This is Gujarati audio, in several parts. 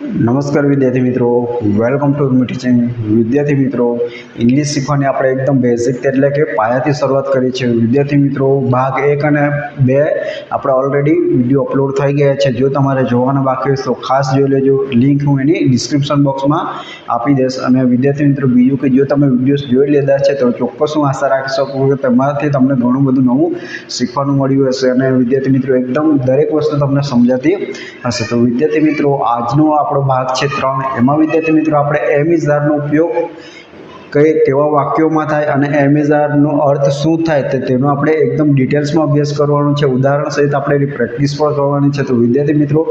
નમસ્કાર વિદ્યાર્થી મિત્રો. વેલકમ ટુ મી ટીચિંગ વિદ્યાર્થી મિત્રો ઇંગ્લિશ શીખવાની આપણે એકદમ બેઝિક એટલે કે પાયાથી શરૂઆત કરી છે. વિદ્યાર્થી મિત્રો, ભાગ એક અને બે આપણે ઓલરેડી વીડિયો અપલોડ થઈ ગયા છે. જો તમારે જોવાના બાકી હોય તો ખાસ જોઈ લેજો. લિંક હું એની ડિસ્ક્રિપ્શન બોક્સમાં આપી દઈશ. અને વિદ્યાર્થી મિત્રો, બીજું કે જો તમે વિડીયોઝ જોઈ લીધા છે, તો ચોક્કસ હું આશા રાખી શકું કે તેમાંથી તમને ઘણું બધું નવું શીખવાનું મળ્યું હશે. અને વિદ્યાર્થી મિત્રો, એકદમ દરેક વસ્તુ તમને સમજાતી હશે. તો વિદ્યાર્થી મિત્રો, આજનો આપણો ભાગ છે ત્રણ. એમાં વિદ્યાર્થી મિત્રો આપણે એમિઝારનો ઉપયોગ કઈ કેવા વાક્યોમાં થાય અને એમિઝારનો અર્થ શું થાય તે તેનો આપણે એકદમ ડિટેલ્સમાં અભ્યાસ કરવાનો છે. ઉદાહરણ સહિત આપણે એની પ્રેક્ટિસ પણ કરવાની છે. તો વિદ્યાર્થી મિત્રો,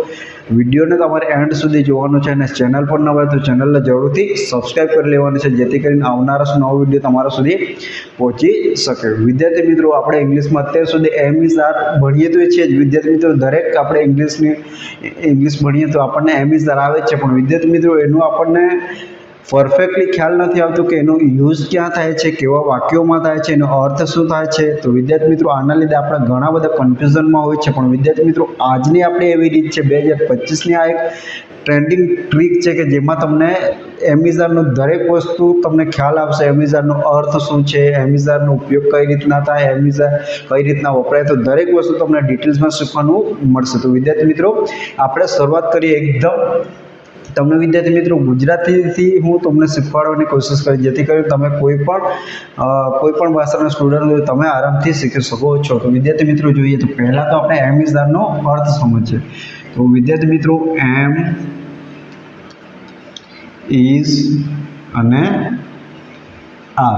વિડીયોને તમારે એન્ડ સુધી જોવાનો છે અને ચેનલ પર ન હોય તો ચેનલને જરૂરથી સબસ્ક્રાઈબ કરી લેવાની છે, જેથી કરીને આવનારા નવો વીડિયો તમારા સુધી પહોંચી શકે. વિદ્યાર્થી મિત્રો, આપણે ઇંગ્લિશમાં અત્યાર સુધી એમ ઇઝ આર ભણીએ તો છીએ જ. વિદ્યાર્થી મિત્રો, દરેક આપણે ઇંગ્લિશની, ઇંગ્લિશ ભણીએ તો આપણને એમ આર આવે જ છે. પણ વિદ્યાર્થી મિત્રો, એનું આપણને પરફેક્ટલી ખ્યાલ નથી આવતો કે એનો યુઝ ક્યાં થાય છે, કેવા વાક્યોમાં થાય છે, એનો અર્થ શું થાય છે. તો વિદ્યાર્થી મિત્રો, આના લીધે આપણે ઘણા બધા કન્ફ્યુઝનમાં હોય છે, પણ વિદ્યાર્થી મિત્રો, આજની આપણી એવી રીત છે, બે હજાર પચીસની આ એક ટ્રેન્ડિંગ ટ્રીક છે કે જેમાં તમને એમિઝાનનો દરેક વસ્તુ તમને ખ્યાલ આવશે, એમિઝાનનો અર્થ શું છે, એમિઝાનનો ઉપયોગ કઈ રીતના થાય, એમિઝાન કઈ રીતના વપરાય, તો દરેક વસ્તુ તમને ડિટેલ્સમાં શીખવાનું મળશે. તો વિદ્યાર્થી મિત્રો, આપણે શરૂઆત કરીએ એકદમ તમને વિદ્યાર્થી મિત્રો ગુજરાતીથી હું તમને શીખવાડવાની કોશિશ કરી જેથી કરીને તમે કોઈ પણ કોઈ પણ ભાષાના સ્ટુડન્ટ હોય, તમે આરામથી શીખી શકો છો. તો વિદ્યાર્થી મિત્રો જોઈએ તો પહેલાં તો આપણે એમ ઇઝદારનો અર્થ સમજીએ. તો વિદ્યાર્થી મિત્રો એમ ઇઝ અને આ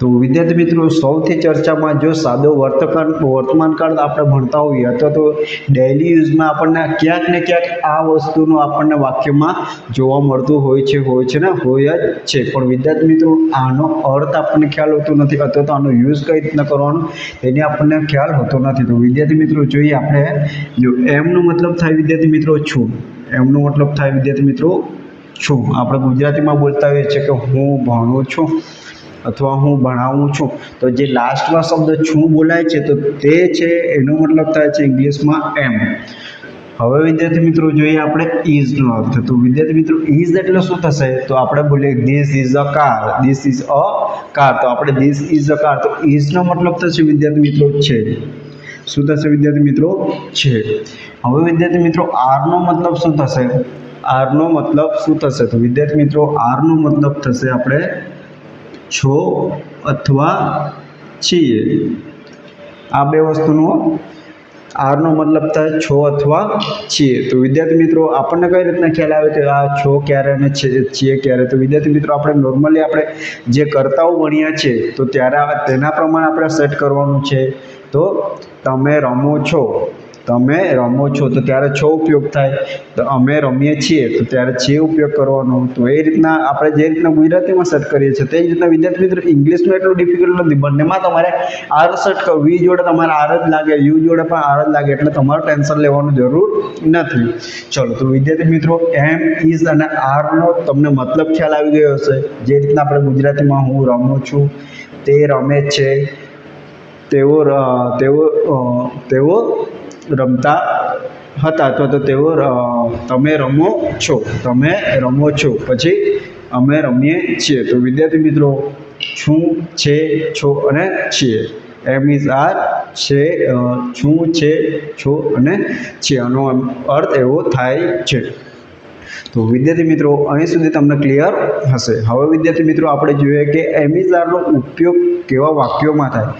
તો વિદ્યાર્થી મિત્રો, સૌથી ચર્ચામાં જો સાદો વર્તમાન વર્તમાન કાળ આપણે ભણતા હોઈએ, અથવા તો ડેઇલી યુઝમાં આપણને ક્યાંક ને ક્યાંક આ વસ્તુનું આપણને વાક્યમાં જોવા મળતું હોય છે હોય છે ને, હોય જ છે. પણ વિદ્યાર્થી મિત્રો, આનો અર્થ આપણને ખ્યાલ હોતો નથી, અથવા તો આનો યુઝ કઈ રીતના કરવાનો, તેની આપણને ખ્યાલ હોતો નથી. તો વિદ્યાર્થી મિત્રો, જોઈએ આપણે, જો એમનો મતલબ થાય વિદ્યાર્થી મિત્રો, છું. એમનો મતલબ થાય વિદ્યાર્થી મિત્રો, છું. આપણે ગુજરાતીમાં બોલતા હોઈએ છીએ કે હું ભણું છું. અથવા હું ભણાવું છું, તો જે લાસ્ટમાં શબ્દ છું બોલાય છે, તો તે છે, એનો મતલબ થાય છે ઇંગ્લિશમાં એમ. હવે વિદ્યાર્થી મિત્રો જોઈએ આપણે ઇઝનો અર્થ. તો વિદ્યાર્થી મિત્રો ઇઝ એટલે શું થશે? તો આપણે બોલીએ this is a car this is a car તો આપણે ધીસ ઇઝ અ કાર તો ઇઝનો મતલબ થશે વિદ્યાર્થી મિત્રો છે શું થશે વિદ્યાર્થી મિત્રો? છે હવે વિદ્યાર્થી મિત્રો, આરનો મતલબ શું થશે? આરનો મતલબ શું થશે? તો વિદ્યાર્થી મિત્રો, આરનો મતલબ થશે આપણે છો અથવા છીએ. આ બે વસ્તુનો આરનો મતલબ થાય છો અથવા છીએ. તો વિદ્યાર્થી મિત્રો, આપણને કઈ રીતના ખ્યાલ આવે કે આ છો ક્યારે અને છીએ ક્યારે? તો વિદ્યાર્થી મિત્રો, આપણે નોર્મલી આપણે જે કરતાઓ ભણ્યા છે, તો ત્યારે તેના પ્રમાણે આપણે સેટ કરવાનું છે. તો તમે રમો છો. તમે રમો છો, તો ત્યારે છો ઉપયોગ થાય. તો અમે રમીએ છીએ, તો ત્યારે છે ઉપયોગ કરવાનો તો એ રીતના આપણે જે રીતના ગુજરાતીમાં સેટ કરીએ છીએ, તે જ રીતના વિદ્યાર્થી મિત્રો, ઇંગ્લિશમાં એટલું ડિફિકલ્ટ નથી. બંનેમાં તમારે આર સેટ કરવું વી જોડે તમારે આર જ લાગે યુ જોડે પણ આર જ લાગે, એટલે તમારે ટેન્શન લેવાનું જરૂર નથી. ચલો, તો વિદ્યાર્થી મિત્રો એમ ઇઝ અને આરનો તમને મતલબ ખ્યાલ આવી ગયો હશે. જે રીતના આપણે ગુજરાતીમાં હું રમું છું, તે રમે છે. તેઓ તેઓ તેઓ રમતા હતા અથવા તો તેઓ તમે રમો છો, તમે રમો છો. પછી અમે રમીએ છીએ. તો વિદ્યાર્થી મિત્રો છું છે, છો અને છીએ? એમ ઇઝ આર છે છું છે, છો અને છે આનો અર્થ એવો થાય છે. તો વિદ્યાર્થી મિત્રો, અહીં સુધી તમને ક્લિયર હશે. હવે વિદ્યાર્થી મિત્રો, આપણે જોઈએ કે એમિઝારનો ઉપયોગ કેવા વાક્યોમાં થાય?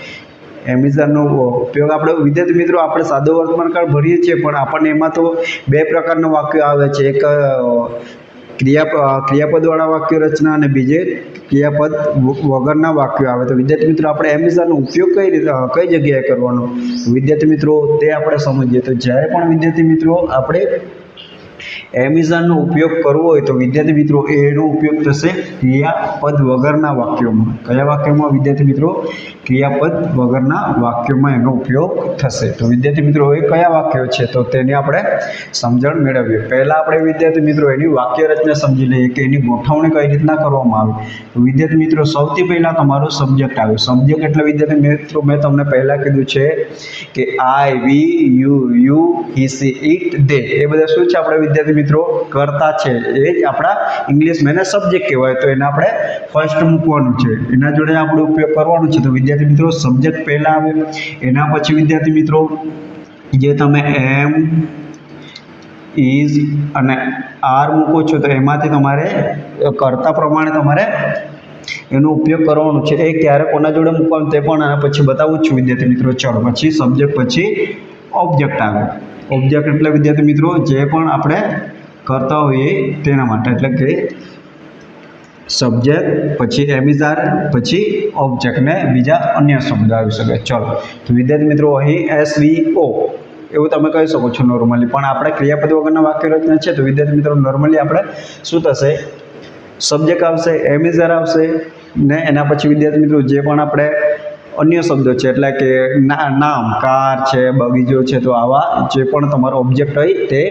એમિઝાનનો ઉપયોગ આપણે વિદ્યાર્થી મિત્રો આપણે સાદો વર્તમાન ભરીએ છીએ, પણ આપણને એમાં તો બે પ્રકારના વાક્યો આવે છે. એક ક્રિયા ક્રિયાપદવાળા વાક્ય રચના અને બીજે ક્રિયાપદ વગરના વાક્યો આવે. તો વિદ્યાર્થી મિત્રો આપણે એમેઝોનનો ઉપયોગ કઈ રીતે કઈ જગ્યાએ કરવાનો? વિદ્યાર્થી મિત્રો, તે આપણે સમજીએ. તો જ્યારે પણ વિદ્યાર્થી મિત્રો આપણે એમિઝાનનો ઉપયોગ કરવો હોય તો વિદ્યાર્થી મિત્રો, એનો ઉપયોગ થશે ક્રિયાપદ વગરના વાક્યોમાં. કયા વાક્યોમાં, વિદ્યાર્થી મિત્રો? ક્રિયાપદ વગરના વાક્યોમાં એનો ઉપયોગ થશે. તો વિદ્યાર્થી મિત્રો એ કયા વાક્યો છે? તો તેની આપણે સમજણ મેળવીએ. પહેલાં આપણે વિદ્યાર્થી મિત્રો, એની વાક્ય રચના સમજી લઈએ કે એની ગોઠવણી કઈ રીતના કરવામાં આવે. તો વિદ્યાર્થી મિત્રો, સૌથી પહેલાં તમારો સબ્જેક્ટ આવ્યો. સબ્જેક્ટ એટલે વિદ્યાર્થી મિત્રો, મેં તમને પહેલાં કીધું છે કે I we you you he she it they એ બધા શું છે આપણે વિદ્યાર્થી મિત્રો કરતા છે. એ જ આપણા ઇંગ્લિશ મેને સબ્જેક્ટ કહેવાય. તો એને આપણે ફર્સ્ટ મૂકવાનું છે. એના જોડે આપણે ઉપયોગ કરવાનું છે. તો વિદ્યાર્થી મિત્રો સબ્જેક્ટ પહેલાં આવે. એના પછી વિદ્યાર્થી મિત્રો, જે તમે એમ ઇઝ અને આર મૂકો છો, તો એમાંથી તમારે કરતા પ્રમાણે તમારે એનો ઉપયોગ કરવાનો છે. એ ક્યારે, કોના જોડે મૂકવાનું તે પણ અને પછી બતાવું છું વિદ્યાર્થી મિત્રો. ચલો, પછી સબ્જેક્ટ પછી ઓબ્જેક્ટ આવે. ઓબ્જેક્ટ એટલે વિદ્યાર્થી મિત્રો જે પણ આપણે કરતા હોઈએ તેના માટે, એટલે કે સબ્જેક્ટ પછી એમિઝાર પછી ઓબ્જેક્ટને બીજા અન્ય શબ્દ આવી શકે. ચલો, તો વિદ્યાર્થી મિત્રો અહીં એસ ઓ એવું તમે કહી શકો છો નોર્મલી પણ આપણે ક્રિયાપદ વગરના વાક્ય રચના છે, તો વિદ્યાર્થી મિત્રો નોર્મલી આપણે શું થશે? સબ્જેક્ટ આવશે એમિઝાર આવશે ને એના પછી વિદ્યાર્થી મિત્રો જે પણ આપણે અન્ય શબ્દો છે, એટલે કે નામ, કાર છે, બગીચો છે, તો આવા જે પણ તમારો ઓબ્જેક્ટ હોય તે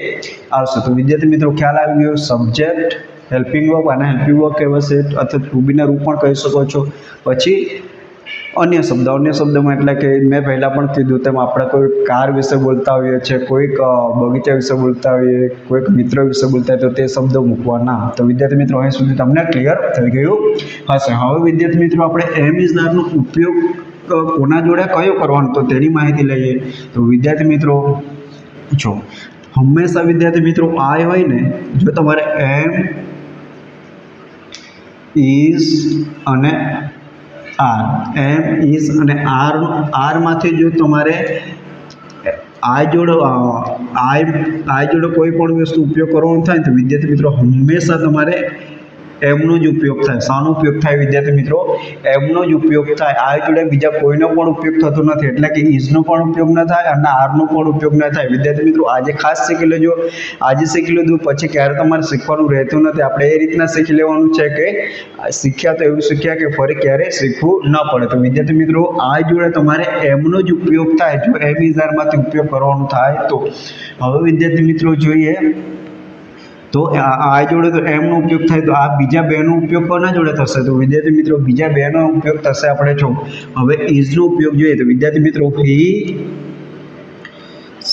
આવશે. તો વિદ્યાર્થી મિત્રો, ખ્યાલ આવી ગયો સબ્જેક્ટ હેલ્પિંગ વર્ક અને હેલ્પિંગ વર્ક કહેવાશે, અથવા ટુબીના રૂપ પણ કહી શકો છો. પછી અન્ય શબ્દ, અન્ય શબ્દમાં એટલે કે મેં પહેલાં પણ કીધું તેમ આપણે કોઈ કાર વિશે બોલતા હોઈએ છીએ, કોઈક બગીચા વિશે બોલતા હોઈએ, કોઈક મિત્ર વિશે બોલતા હોય તો તે શબ્દો મૂકવાના. તો વિદ્યાર્થી મિત્રો, અહીં સુધી તમને ક્લિયર થઈ ગયું હશે. હવે વિદ્યાર્થી મિત્રો, આપણે એમ ઇઝનારનો ઉપયોગ કોના જોડે કયો કરવાનો? તો તેની માહિતી લઈએ. તો વિદ્યાર્થી મિત્રો જો હંમેશા વિદ્યાર્થી મિત્રો આય હોય ને, જો તમારે એમ ઇઝ અને આર એમ ઇઝ અને આર આરમાંથી જો તમારે આ જોડે આઈ આ જોડે કોઈ પણ વસ્તુ ઉપયોગ કરવાનો થાય તો વિદ્યાર્થી મિત્રો, હંમેશા તમારે એમનો જ ઉપયોગ થાય. શાનો ઉપયોગ થાય વિદ્યાર્થી મિત્રો? એમનો જ ઉપયોગ થાય. આ જોડે બીજા કોઈનો પણ ઉપયોગ થતો નથી. એટલે કે ઇઝનો પણ ઉપયોગ ન થાય અને આરનો પણ ઉપયોગ ન થાય. વિદ્યાર્થી મિત્રો, આજે ખાસ શીખી લેજો. આજે શીખી લીધું પછી ક્યારે તમારે શીખવાનું રહેતું નથી. આપણે એ રીતના શીખી લેવાનું છે કે શીખ્યા તો એવું શીખ્યા કે ફરી ક્યારે શીખવું ન પડે. તો વિદ્યાર્થી મિત્રો, આ જોડે તમારે એમનો જ ઉપયોગ થાય. જો એમ ઇઝારમાંથી ઉપયોગ કરવાનો થાય તો. હવે વિદ્યાર્થી મિત્રો, જોઈએ તો આ જોડે તો એમનો ઉપયોગ થાય, તો આ બીજા બેનો ઉપયોગ કોના જોડે થશે? તો વિદ્યાર્થી મિત્રો, બીજા બેનો ઉપયોગ થશે આપણે જો. હવે ઇઝનો ઉપયોગ જોઈએ તો વિદ્યાર્થી મિત્રો હી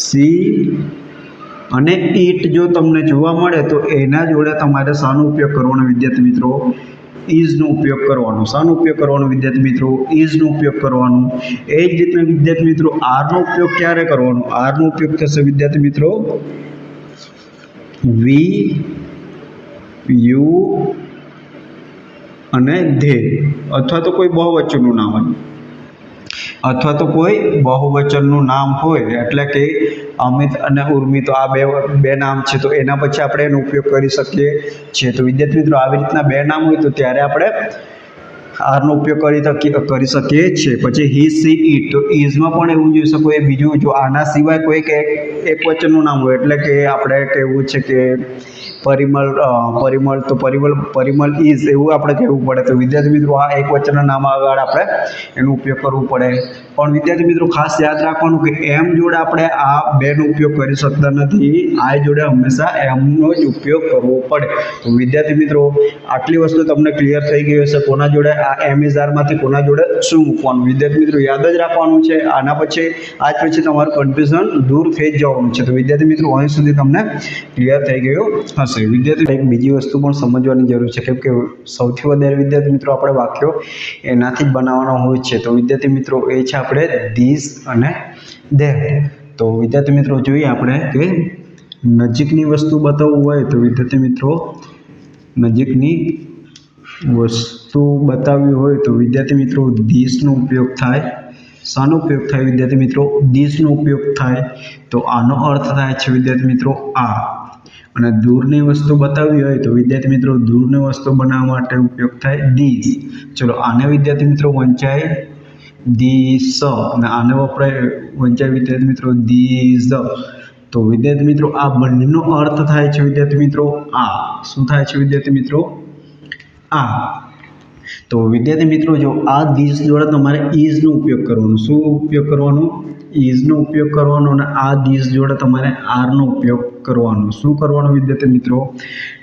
સી અને ઈટ જો તમને જોવા મળે, તો એના જોડે તમારે શાનો ઉપયોગ કરવાનો વિદ્યાર્થી મિત્રો. ઇઝનો ઉપયોગ કરવાનો, શાનો ઉપયોગ કરવાનો વિદ્યાર્થી મિત્રો ઇઝનો ઉપયોગ કરવાનો. એ જ રીતના વિદ્યાર્થી મિત્રો, આરનો ઉપયોગ ક્યારે કરવાનો? આરનો ઉપયોગ થશે વિદ્યાર્થી મિત્રો વી યુ અને ધે. અથવા તો કોઈ બહુવચનનું નામ હોય. અથવા તો કોઈ બહુવચનનું નામ હોય, એટલે કે અમિત અને ઉર્મિ તો આ બે બે નામ છે, તો એના પછી આપણે એનો ઉપયોગ કરી શકીએ છીએ. તો વિદ્યાર્થી મિત્રો, આવી રીતના બે નામ હોય, તો ત્યારે આપણે આરનો ઉપયોગ કરી કરી શકીએ છીએ. પછી હી સી ઈટ તો ઇઝમાં પણ એવું જોઈ શકો. એ બીજું જો આના સિવાય કોઈક એક વચનનું નામ હોય, એટલે કે આપણે કહેવું છે કે પરિમલ પરિમળ તો પરિમળ પરિમળ ઇઝ એવું આપણે કહેવું પડે. તો વિદ્યાર્થી મિત્રો, આ એક વચનના નામ આગળ આપણે એનો ઉપયોગ કરવો પડે. પણ વિદ્યાર્થી મિત્રો, ખાસ યાદ રાખવાનું કે એમ જોડે આપણે આ બેનો ઉપયોગ કરી શકતા નથી. આ જોડે હંમેશા એમનો જ ઉપયોગ કરવો પડે. તો વિદ્યાર્થી મિત્રો, આટલી વસ્તુ તમને ક્લિયર થઈ ગઈ હશે. કોના જોડે આ એમએસઆરમાંથી કોના જોડે શું મૂકવાનું? વિદ્યાર્થી મિત્રો, યાદ જ રાખવાનું છે. આના પછી, આજ પછી તમારું કન્ફ્યુઝન દૂર થઈ જ જવાનું છે. તો વિદ્યાર્થી મિત્રો, અહીં સુધી તમને ક્લિયર થઈ ગયું હશે. વિદ્યાર્થી, એક બીજી વસ્તુ પણ સમજવાની જરૂર છે, કેમ કે સૌથી વધારે વિદ્યાર્થી મિત્રો આપણે વાક્યો એનાથી જ બનાવવાના હોય છે. તો વિદ્યાર્થી મિત્રો, એ છે આપણે ધીસ અને દેહ તો વિદ્યાર્થી મિત્રો, જોઈએ આપણે કે નજીકની વસ્તુ બતાવવું હોય તો વિદ્યાર્થી મિત્રો, નજીકની વસ્તુ બતાવવી હોય તો વિદ્યાર્થી મિત્રો ધીસનો ઉપયોગ થાય. શાનો ઉપયોગ થાય વિદ્યાર્થી મિત્રો? ધીસનો ઉપયોગ થાય. તો આનો અર્થ થાય છે વિદ્યાર્થી મિત્રો, આ. અને દૂરની વસ્તુ બતાવવી હોય તો વિદ્યાર્થી મિત્રો, દૂરની વસ્તુ બનાવવા માટે ઉપયોગ થાય ધીસ ચલો, આને વિદ્યાર્થી મિત્રો વંચાય ધીસ અને આને વપરાય, વંચાય વિદ્યાર્થી મિત્રો ધીઝ તો વિદ્યાર્થી મિત્રો, આ બંનેનો અર્થ થાય છે વિદ્યાર્થી મિત્રો, આ. શું થાય છે વિદ્યાર્થી મિત્રો? આ. તો વિદ્યાર્થી મિત્રો, જો આ ધીસ જોડે તમારે ઇઝનો ઉપયોગ કરવાનો, શું ઉપયોગ કરવાનો? ઇઝનો ઉપયોગ કરવાનો અને આ ધીસ જોડે તમારે આરનો ઉપયોગ કરવાનો. શું કરવાનો વિદ્યાર્થી મિત્રો?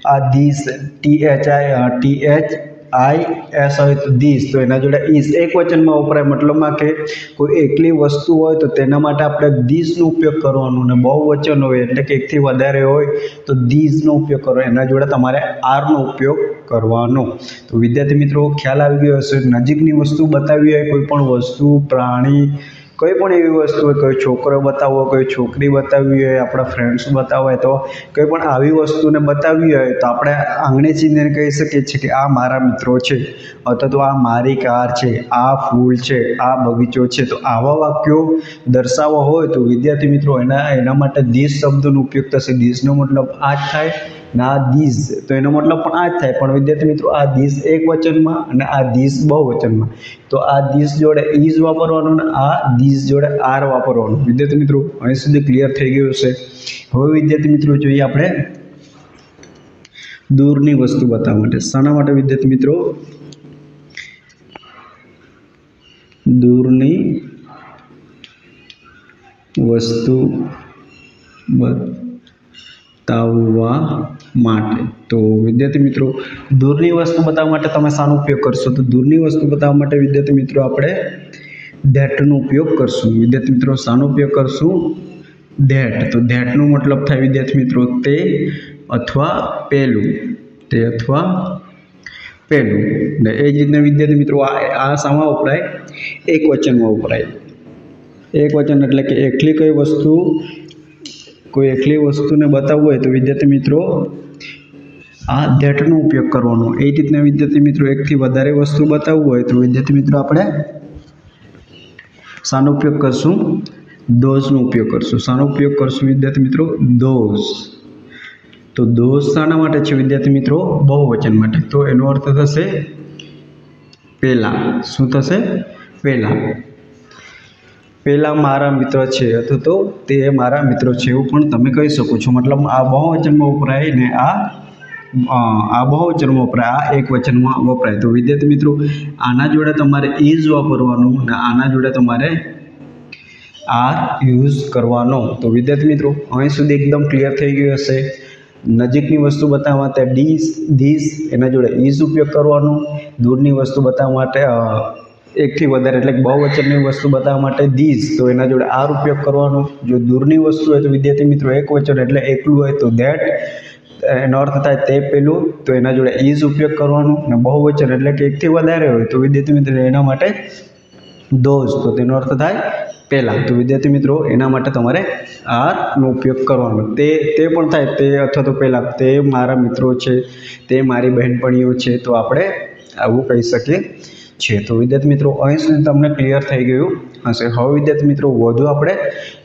આ this T H I T H I S હોય તો ધીસ તો એના જોડે ઇઝ એક વચનમાં વપરાય મતલબમાં કે કોઈ એકલી વસ્તુ હોય તો તેના માટે આપણે ધીસનો ઉપયોગ કરવાનો અને બહુ વચન હોય, એટલે કે એકથી વધારે હોય તો ધીસનો ઉપયોગ કરવો એના જોડે તમારે આરનો ઉપયોગ કરવાનો. તો વિદ્યાર્થી મિત્રો, ખ્યાલ આવી ગયો હશે. નજીકની વસ્તુ બતાવી હોય, કોઈ પણ વસ્તુ, પ્રાણી, કોઈ પણ એવી વસ્તુ હોય, કોઈ છોકરો બતાવવો હોય, કોઈ છોકરી બતાવવી હોય, આપણા ફ્રેન્ડ્સ બતાવવા હોય તો કોઈ પણ આવી વસ્તુને બતાવવી હોય, તો આપણે આંગણે ચીંધીને કહી શકીએ છીએ કે આ મારા મિત્રો છે, અથવા તો આ મારી કાર છે, આ ફૂલ છે, આ બગીચો છે. તો આવા વાક્યો દર્શાવવા હોય, તો વિદ્યાર્થી મિત્રો, એના એના માટે ધીસ શબ્દનો ઉપયોગ થશે. ધીસનો મતલબ આ જ થાય ને આ ધીસ તો એનો મતલબ પણ આ જ થાય. પણ વિદ્યાર્થી મિત્રો, આ ધીસ એક વચનમાં અને આ ધીસ બહુ વચનમાં તો આ ધીસ જોડે ઇઝ વાપરવાનું અને આ ધીસ જોડે આર વાપરવાનું. વિદ્યાર્થી મિત્રો, અહીં સુધી ક્લિયર થઈ ગયું છે. હવે વિદ્યાર્થી મિત્રો, જોઈએ આપણે દૂરની વસ્તુ બતાવવા માટે. શાના માટે વિદ્યાર્થી મિત્રો? દૂરની વસ્તુ બતાવવા માટે. તો વિદ્યાર્થી મિત્રો, દૂરની વસ્તુ બતાવવા માટે તમે શાનો ઉપયોગ કરશો? તો દૂરની વસ્તુ બતાવવા માટે વિદ્યાર્થી મિત્રો આપણે ધેટનો ઉપયોગ કરશું. વિદ્યાર્થી મિત્રો, શાનો ઉપયોગ કરશું? ધેટ. તો ધેટનો મતલબ થાય વિદ્યાર્થી મિત્રો, તે અથવા પેલું. તે અથવા પેલું. ને એ જ રીતના વિદ્યાર્થી મિત્રો, આ આ શામાં વપરાય? એક વચનમાં વપરાય. એક વચન એટલે કે એકલી કઈ વસ્તુ કોઈ એકલી વસ્તુને બતાવવું હોય તો વિદ્યાર્થી મિત્રો આ ધેટનો ઉપયોગ કરવાનો. એ રીતના વિદ્યાર્થી મિત્રો એકથી વધારે વસ્તુ બતાવવું હોય તો વિદ્યાર્થી મિત્રો આપણે શાનો ઉપયોગ કરશું? દોઝનો ઉપયોગ કરશું. શાનો ઉપયોગ કરશું વિદ્યાર્થી મિત્રો? દોઝ તો દોષ શાના માટે છે વિદ્યાર્થી મિત્રો? બહુવચન માટે. તો એનો અર્થ થશે પહેલાં. શું થશે? પહેલા. પહેલા મારા મિત્ર છે અથવા તો તે મારા મિત્રો છે એવું પણ તમે કહી શકો છો. મતલબ આ બહુવચનમાં વપરાય ને આ આ બહુવચનમાં વપરાય, આ એક વચનમાં વપરાય. તો વિદ્યાર્થી મિત્રો, આના જોડે તમારે ઇઝ વાપરવાનું ને આના જોડે તમારે આર યુઝ કરવાનો. તો વિદ્યાર્થી મિત્રો, અહીં સુધી એકદમ ક્લિયર થઈ ગયું હશે. નજીકની વસ્તુ બતાવવા માટે ડીસ ધીસ એના જોડે ઇઝ ઉપયોગ કરવાનો. દૂરની વસ્તુ બતાવવા માટે એકથી વધારે, એટલે બહુ બહુવચનની વસ્તુ બતાવવા માટે ધીઝ તો એના જોડે આર ઉપયોગ કરવાનો. જો દૂરની વસ્તુ હોય તો વિદ્યાર્થી મિત્રો એક વચન એટલે એકલું હોય તો ધેટ. એનો અર્થ થાય તે પેલું, તો એના જોડે ઇઝ ઉપયોગ કરવાનો અને બહુવચન એટલે કે એકથી વધારે હોય તો વિદ્યાર્થી મિત્રો એના માટે ધોઝ, તો તેનો અર્થ થાય પહેલાં તો વિદ્યાર્થી મિત્રો એના માટે તમારે આરનો ઉપયોગ કરવાનો. તે તે પણ થાય તે અથવા તો પહેલાં તે મારા મિત્રો છે, તે મારી બહેનપણીઓ છે, તો આપણે આવું કહી શકીએ. છીએ તો વિદ્યાર્થી મિત્રો, અહીં તમને ક્લિયર થઈ ગયું હશે. હવે વિદ્યાર્થી મિત્રો, વધુ આપણે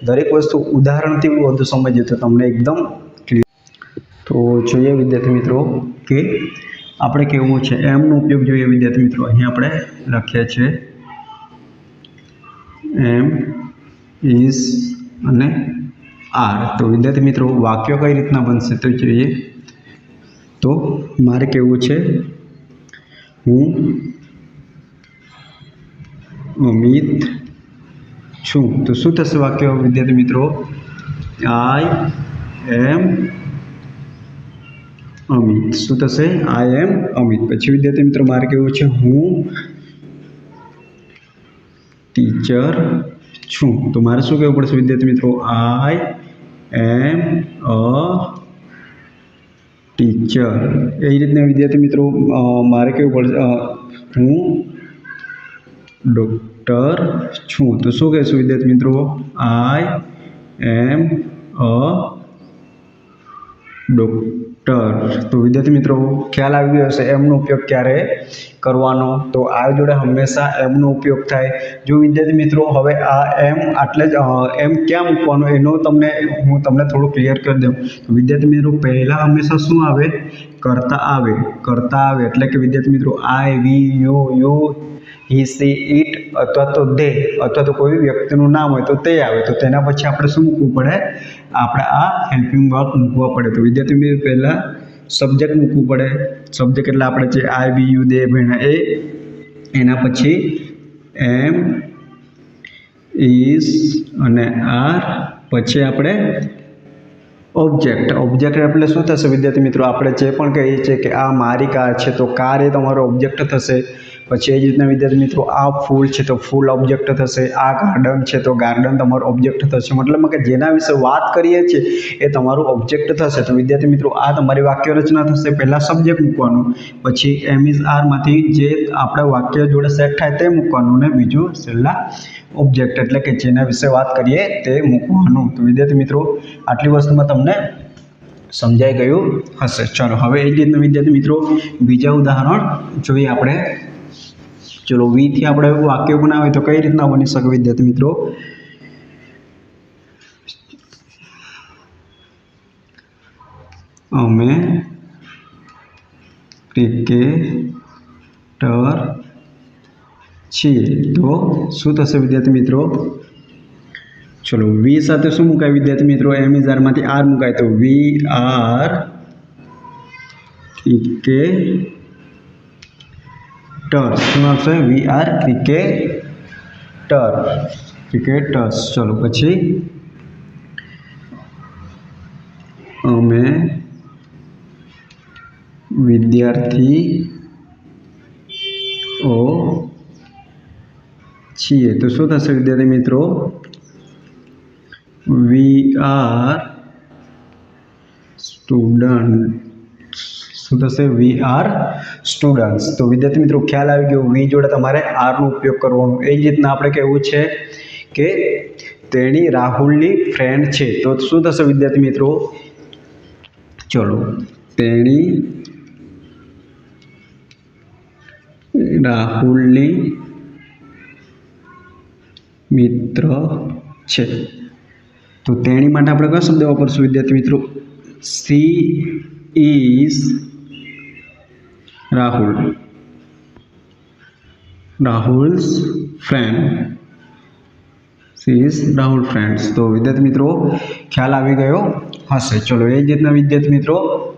દરેક વસ્તુ ઉદાહરણથી વધુ સમજીએ તો તમને એકદમ ક્લિયર તો જોઈએ વિદ્યાર્થી મિત્રો કે આપણે કેવું છે? એમનો ઉપયોગ જોઈએ વિદ્યાર્થી મિત્રો. અહીં આપણે લખીએ છીએ એમ ઇઝ અને આર તો વિદ્યાર્થી મિત્રો, વાક્યો કઈ રીતના બનશે તો જોઈએ. તો મારે કેવું છે? હું અમિત છું તો શું થશે વાક્ય વિદ્યાર્થી મિત્રો આઈ એમ અમિત શું થશે આઈ એમ અમિત પછી વિદ્યાર્થી મિત્રો મારે કેવું છે હું ટીચર છું તો મારે શું કહેવું પડશે વિદ્યાર્થી મિત્રો આઈ એમ અ ટીચર એ રીતના વિદ્યાર્થી મિત્રો અ, મારે કેવું પડશે અ, હું ડૉક્ટર છું. તો શું કહેશું વિદ્યાર્થી મિત્રો? આઈ એમ અ ડૉક્ટર તો વિદ્યાર્થી મિત્રો, ખ્યાલ આવી ગયો હશે એમનો ઉપયોગ ક્યારે કરવાનો? તો આ જોડે હંમેશા એમનો ઉપયોગ થાય. જો વિદ્યાર્થી મિત્રો, હવે આ એમ આટલે જ એમ ક્યાં મૂકવાનો? એનો તમને, હું તમને થોડું ક્લિયર કરી દઉં. તો વિદ્યાર્થી મિત્રો, પહેલાં હંમેશા શું આવે? કરતા આવે. કરતા આવે. એટલે કે વિદ્યાર્થી મિત્રો I we you you he she it અથવા તો દે અથવા તો કોઈ વ્યક્તિનું નામ હોય તો તે આવે. તો તેના પછી આપણે શું મૂકવું પડે? આપણે આ હેલ્પિંગ વર્ક મૂકવા પડે. તો વિદ્યાર્થી મિત્રો, પહેલાં સબ્જેક્ટ મૂકવું પડે. સબ્જેક્ટ એટલે આપણે જે આઈ વી યુ દે ભણ્યા એ. એના પછી એમ ઇઝ અને આર પછી આપણે ઓબ્જેક્ટ ઓબ્જેક્ટ એટલે શું થશે વિદ્યાર્થી મિત્રો? આપણે જે પણ કહીએ છીએ કે આ મારી કાર છે, તો કાર એ તમારો ઓબ્જેક્ટ થશે. પછી એ જ રીતના વિદ્યાર્થી મિત્રો, આ ફૂલ છે તો ફૂલ ઓબ્જેક્ટ થશે, આ ગાર્ડન છે તો ગાર્ડન તમારું ઓબ્જેક્ટ થશે. મતલબમાં કે જેના વિશે વાત કરીએ છીએ, એ તમારું ઓબ્જેક્ટ થશે. તો વિદ્યાર્થી મિત્રો, આ તમારી વાક્ય રચના થશે. પહેલાં સબ્જેક્ટ મૂકવાનું, પછી એમ ઇઝ આરમાંથી જે આપણે વાક્ય જોડે સેટ થાય તે મૂકવાનું ને બીજું છેલ્લા ઓબ્જેક્ટ એટલે કે જેના વિશે વાત કરીએ તે મૂકવાનું. તો વિદ્યાર્થી મિત્રો, આટલી વસ્તુમાં તમને સમજાઈ ગયું હશે. ચાલો, હવે એ જ રીતના વિદ્યાર્થી મિત્રો, બીજા ઉદાહરણ જોઈએ આપણે. ચલો વીથી આપણે વાક્ય બનાવીએ તો કઈ રીતના બની શકે વિદ્યાર્થી મિત્રો? અમે ક્રિકેટર છીએ. તો શું થશે વિદ્યાર્થી મિત્રો? ચલો વી સાથે શું મુકાય વિદ્યાર્થી મિત્રો? એમ ઇઝ આરમાંથી આર મુકાય. તો વી આર ક્રિકેટર શું આવશે? વી આર ક્રિકેટર ક્રિકેટર્સ ચલો, પછી અમે વિદ્યાર્થીઓ છીએ. તો શું થશે, વિદ્યાર્થી મિત્રો? વી આર સ્ટુડન્ટ શું થશે? વી આર સ્ટુડન્ટ્સ તો વિદ્યાર્થી મિત્રો, ખ્યાલ આવી ગયો. વી જોડે તમારે આરનો ઉપયોગ કરવાનો. એ જ રીતના આપણે કહેવું છે કે તેણી રાહુલની ફ્રેન્ડ છે. તો શું થશે વિદ્યાર્થી મિત્રો? ચલો, તેણી રાહુલની મિત્ર છે. તો તેણી માટે આપણે કયો શબ્દ વાપરશું વિદ્યાર્થી મિત્રો? She is Rahul Rahul's friend she's Rahul friends તો વિદ્યાર્થી મિત્રો, ખ્યાલ આવી ગયો? હશે. ચલો, એ જ રીતના વિદ્યાર્થી મિત્રો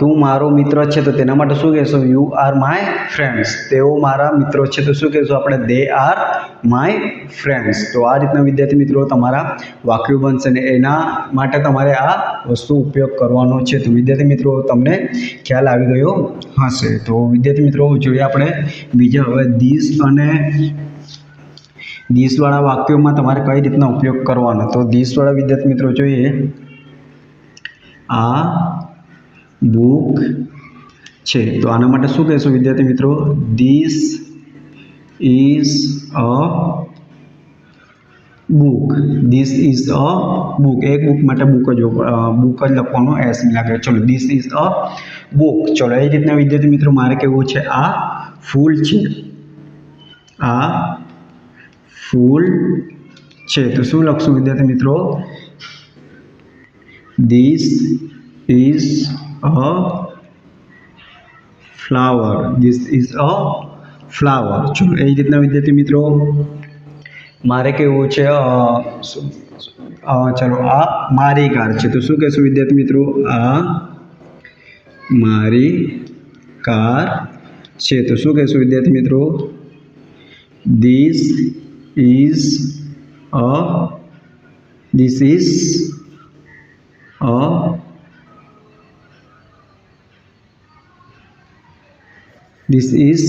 તું મારો મિત્ર છે તો તેના માટે શું કહેશો? યુ આર માય ફ્રેન્ડ્સ તેઓ મારા મિત્રો છે તો શું કહેશું આપણે? દે આર માય ફ્રેન્ડ્સ તો આ રીતના વિદ્યાર્થી મિત્રો તમારા વાક્યો બનશે ને એના માટે તમારે આ વસ્તુ ઉપયોગ કરવાનો છે. તો વિદ્યાર્થી મિત્રો, તમને ખ્યાલ આવી ગયો હશે. તો વિદ્યાર્થી મિત્રો, જોઈએ આપણે બીજા હવે ધીસ અને ધીસવાળા વાક્યોમાં તમારે કઈ રીતના ઉપયોગ કરવાનો? તો ધીસવાળા વિદ્યાર્થી મિત્રો, જોઈએ. આ બુક છે. તો આના માટે શું કહેશું વિદ્યાર્થી મિત્રો? This is a book this is a book એક બુક માટે બુક જ બુક જ લખવાનો એસ લાગે. ચલો ધીસ ઇઝ અ બુક ચલો, એ રીતના વિદ્યાર્થી મિત્રો, મારે કેવું છે, આ ફૂલ છે. આ ફૂલ છે. તો શું લખશું વિદ્યાર્થી મિત્રો? This is a flower this is a flower ચલો એ જ રીતના વિદ્યાર્થી મિત્રો મારે કેવું છે અ, શું- અ, ચલો આ મારી કાર છે તો શું કહેશું વિદ્યાર્થી મિત્રો આ મારી કાર છે તો શું કહેશું વિદ્યાર્થી મિત્રો this is a this is a this is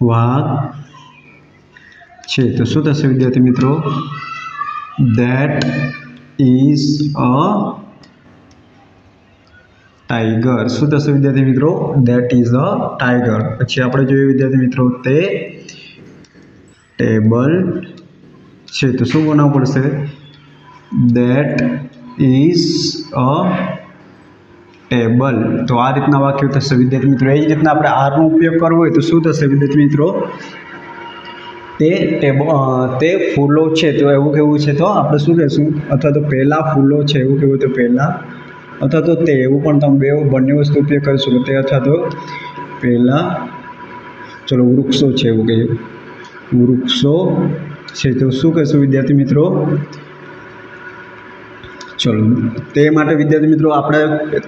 વાઘ છે તો શું થશે વિદ્યાર્થી મિત્રો ધેટ ઇઝ અ ટાઈગર શું થશે વિદ્યાર્થી મિત્રો ધેટ ઇઝ અ ટાઈગર પછી આપણે જોઈએ વિદ્યાર્થી મિત્રો તે ટેબલ છે તો શું બનાવવું પડશે ધેટ ઇઝ અ ટેબલ તો આ રીતના વાક્ય થશે વિદ્યાર્થી મિત્રો, એ જ રીતના આપણે આરનો ઉપયોગ કરવો હોય તો શું થશે વિદ્યાર્થી મિત્રો? તે ટેબ તે ફૂલો છે, તો એવું કેવું છે તો આપણે શું કહેશું? અથવા તો પહેલાં ફૂલો છે, એવું કેવું તો પહેલાં. અથવા તો તે, એવું પણ તમે બે બંને વસ્તુ ઉપયોગ કરીશું તે અથવા તો પહેલાં, ચલો વૃક્ષો છે એવું કહીએ. વૃક્ષો છે, તો શું કહેશું વિદ્યાર્થી મિત્રો? ચલો. તે માટે વિદ્યાર્થી મિત્રો આપણે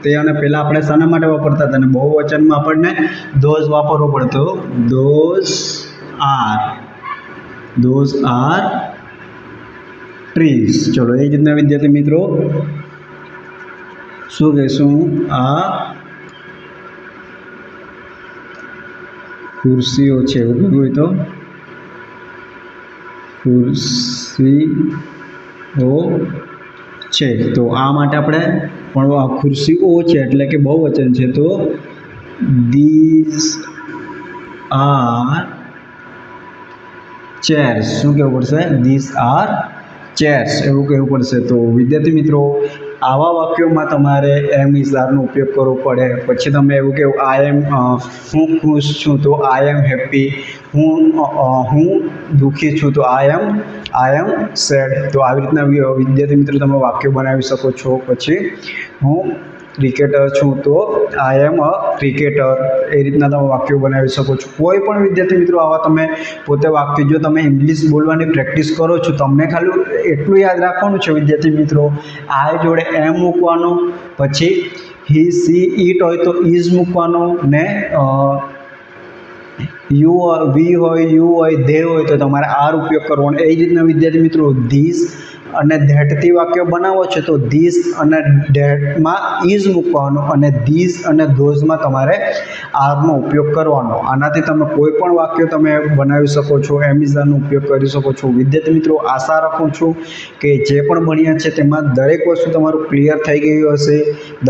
તે અને પહેલાં આપણે શાના માટે વાપરતા હતા અને બહુવચનમાં આપણને ધોઝ વાપરવો પડતો. Those are. Those are trees. ચલો, એ જ રીતના વિદ્યાર્થી મિત્રો શું કહેશું? આ ખુરશીઓ છે, એવું કહ્યું હોય તો. ખુરશીઓ છે. તો આ માટે આપણે પણ આ ઓ છે, એટલે કે બહુ વચન છે. તો ધીસ આર ચેર્સ શું કહેવું પડશે? ધીસ આર ચેર્સ એવું કહેવું પડશે. તો વિદ્યાર્થી મિત્રો આવા વાક્યોમાં તમારે એમ ઇઝારનો ઉપયોગ કરવો પડે. પછી તમે એવું કહેવું આઈ એમ હું ખુશ છું, તો આઈ એમ હેપી હું હું દુઃખી છું, તો આઈ એમ આઈ એમ સેડ તો આવી રીતના વિદ્યાર્થી મિત્રો, તમે વાક્યો બનાવી શકો છો. પછી હું ક્રિકેટર છું તો આઈ એમ અ ક્રિકેટર એ રીતના તમે વાક્યો બનાવી શકો છો. કોઈ પણ વિદ્યાર્થી મિત્રો, આવા તમે પોતે વાક્ય, જો તમે ઇંગ્લિશ બોલવાની પ્રેક્ટિસ કરો છો, તમને ખાલી એટલું યાદ રાખવાનું છે વિદ્યાર્થી મિત્રો આઈ જોડે એમ મૂકવાનો, પછી હી સી ઈટ હોય તો ઇઝ મૂકવાનો ને યુ વી હોય યુ હોય ધે હોય તો તમારે આર ઉપયોગ કરવાનો. એ જ રીતના વિદ્યાર્થી મિત્રો ધીસ અને ધેટથી વાક્ય બનાવો છો તો ધીસ અને ધેટમાં ઇઝ મૂકવાનો અને ધીસ અને ધોઝમાં તમારે આરનો ઉપયોગ કરવાનો. આનાથી તમે કોઈ પણ વાક્ય તમે બનાવી શકો છો, એમિઝાનનો ઉપયોગ કરી શકો છો. વિદ્યાર્થી મિત્રો, આશા રાખું છું કે જે પણ ભણ્યા છે તેમાં દરેક વસ્તુ તમારું ક્લિયર થઈ ગયું હશે,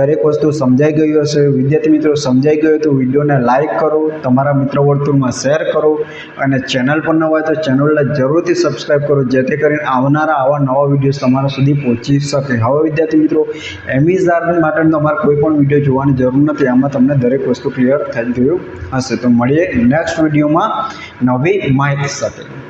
દરેક વસ્તુ સમજાઈ ગયું હશે. વિદ્યાર્થી મિત્રો, સમજાઈ ગયું તો વિડીયોને લાઇક કરો, તમારા મિત્ર વર્તુળમાં શેર કરો અને ચેનલ પર ન હોય તો ચેનલને જરૂરથી સબસ્ક્રાઈબ કરો, જેથી કરીને આવનારા આવા નવા વિડીયોઝ તમારા સુધી પહોંચી શકે. હવે વિદ્યાર્થી મિત્રો એમિઝાર માટે તમારે કોઈ પણ વીડિયો જોવાની જરૂર નથી. આમાં તમને દરેક વસ્તુ ક્લિયર થઈ ગયું હશે. તો મળીએ નેક્સ્ટ વિડીયોમાં નવી માહિતી સાથે.